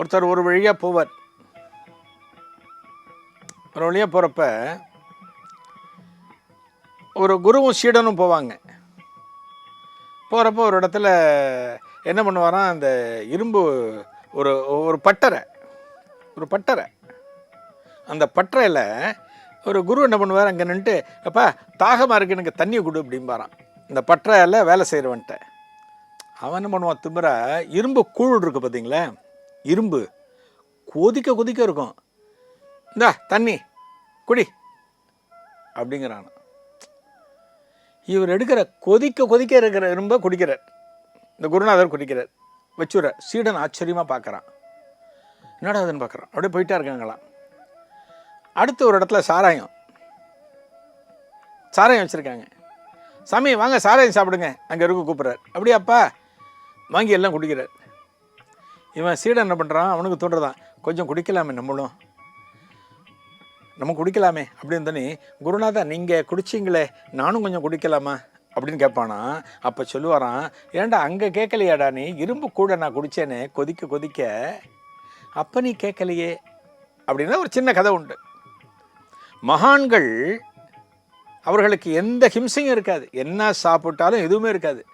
ஒருத்தர் ஒரு வழியாக போவார். ஒரு வழியாக போகிறப்ப ஒரு குருவும் சீடனும் போவாங்க. போகிறப்ப ஒரு இடத்துல என்ன பண்ணுவாராம் அந்த இரும்பு ஒரு ஒரு பட்டறை ஒரு பட்டறை. அந்த பட்டறையில் ஒரு குரு என்ன பண்ணுவார் அங்கே நின்றுட்டு அப்பா தாகமாக இருக்கு எனக்கு தண்ணியை கொடு அப்படிம்பாரான் இந்த பட்டறையில் வேலை செய்கிறவன்ட்ட அவன் என்ன பண்ணுவான் திமுற இரும்பு கூழ் இருக்குது பார்த்தீங்களா இரும்பு. கொதிக்க கொதிக்க இருக்கும். இந்தா தண்ணி குடி அப்படிங்கிறான். இவர் எடுக்கிற கொதிக்க கொதிக்க இருக்கிற இரும்பை குடிக்கிறார். இந்த குருநாதர் குடிக்கிறார். வச்சுற சீடன் ஆச்சரியமாக பார்க்குறான். என்னடா அதுன்னு பார்க்குறான். அப்படியே போயிட்டா இருக்காங்களாம். அடுத்து ஒரு இடத்துல சாராயம். சாராயம் வச்சுருக்காங்க. சாமி வாங்க சாராயம் சாப்பிடுங்க. அங்கே இருக்க கூப்பிட்றாரு. அப்படியாப்பா வாங்கி எல்லாம் குடிக்கிறார். இவன் சீடன் என்ன பண்ணுறான் அவனுக்கு தோன்றதான். கொஞ்சம் குடிக்கலாமே நம்மளும். நம்ம குடிக்கலாமே அப்படின்னு தானே குருநாதா நீங்கள் குடிச்சிங்களே நானும் கொஞ்சம் குடிக்கலாமா? அப்படின்னு கேட்பானா. அப்போ சொல்லுவாரான் ஏன்டா அங்கே கேட்கலையாடா நீ? இரும்பு கூட நான் குடித்தேனே கொதிக்க கொதிக்க. அப்போ நீ கேட்கலையே. அப்படின்னா ஒரு சின்ன கதை உண்டு. மகான்கள் அவர்களுக்கு எந்த ஹிம்சையும் இருக்காது. என்ன சாப்பிட்டாலும் எதுவுமே இருக்காது.